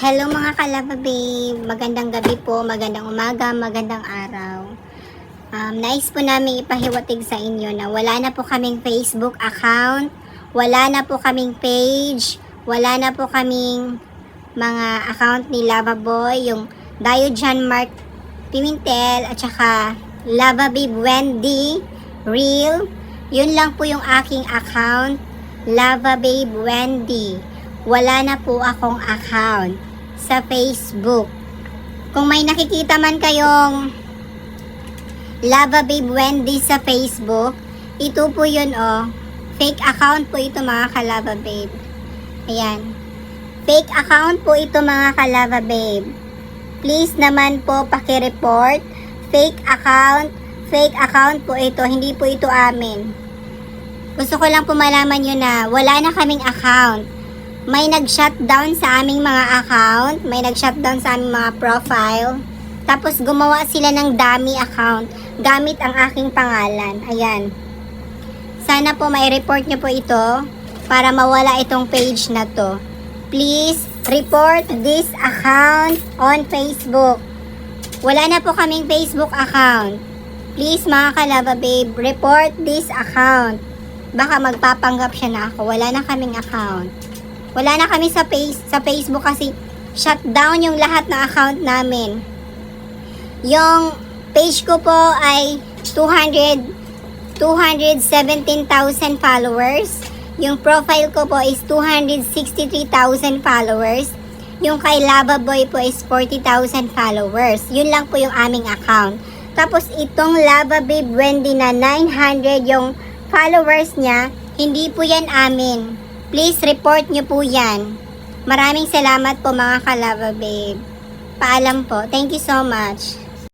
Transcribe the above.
Hello mga kalaba babe, magandang gabi po, magandang umaga, magandang araw. Um, nais po namin ipahiwatig sa inyo na wala na po kaming Facebook account, wala na po kaming page, wala na po kaming mga account ni Lava Boy, yung Dayo John Mark Pimentel at saka Lava Babe Wendy Real. Yun lang po yung aking account, Lava Babe Wendy. Wala na po akong account sa Facebook. Kung may nakikita man kayong Lava Babe Wendy sa Facebook, ito po yun oh. Fake account po ito mga kalava babe. Ayan. Fake account po ito mga kalava babe. Please naman po paki-report. Fake account. Fake account po ito. Hindi po ito amin. Gusto ko lang po malaman nyo na wala na kaming account. May nag-shutdown sa aming mga account. May nag-shutdown sa aming mga profile. Tapos gumawa sila ng dummy account gamit ang aking pangalan. Ayan. Sana po may report nyo po ito para mawala itong page na to. Please report this account on Facebook. Wala na po kaming Facebook account. Please mga kalaba babe, report this account. Baka magpapanggap siya na ako. Wala na kaming account. Wala na kami sa, face, sa Facebook kasi shutdown yung lahat ng account namin. Yung page ko po ay 200 217,000 followers. Yung profile ko po is 263,000 followers. Yung kay Lava Boy po is 40,000 followers. Yun lang po yung aming account. Tapos itong Lava Babe Wendy na 900 yung followers niya, hindi po yan amin. Please report nyo po yan. Maraming salamat po mga kalava babe. Paalam po. Thank you so much.